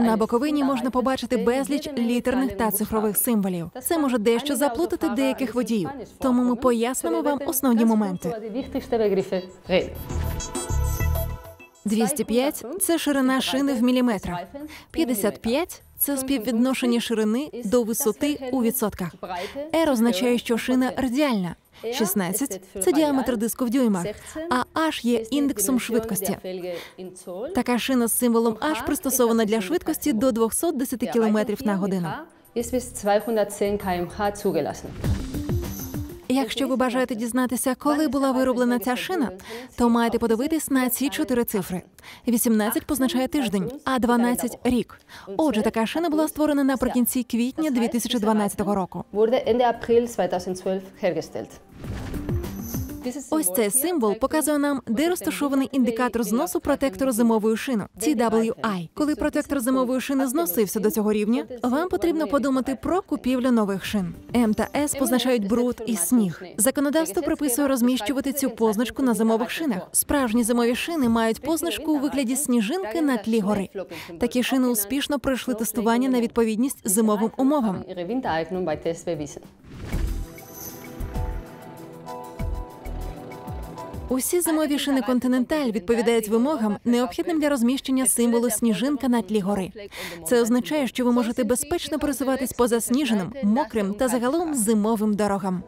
На боковині можна побачити безліч літерних та цифрових символів. Це може дещо заплутати деяких водіїв. Тому ми пояснимо вам основні моменти. 205 – це ширина шини в міліметрах. 55 – це співвідношення ширини до висоти у відсотках. R означає, що шина радіальна. 16 – це діаметр диску в дюймах, а H є індексом швидкості. Така шина з символом H пристосована для швидкості до 210 км на годину. Якщо ви бажаєте дізнатися, коли була вироблена ця шина, то маєте подивитись на ці чотири цифри. 18 позначає тиждень, а 12 – рік. Отже, така шина була створена наприкінці квітня 2012 року. Ось цей символ показує нам, де розташований індикатор зносу протектору зимової шини TWI. Коли протектор зимової шини зносився до цього рівня, вам потрібно подумати про купівлю нових шин. М та С позначають бруд і сніг. Законодавство приписує розміщувати цю позначку на зимових шинах. Справжні зимові шини мають позначку у вигляді сніжинки на тлі гори. Такі шини успішно пройшли тестування на відповідність зимовим умовам. Усі зимові шини континенталь відповідають вимогам, необхідним для розміщення символу сніжинка на тлі гори. Це означає, що ви можете безпечно пересуватись поза сніженим, мокрим та загалом зимовим дорогам.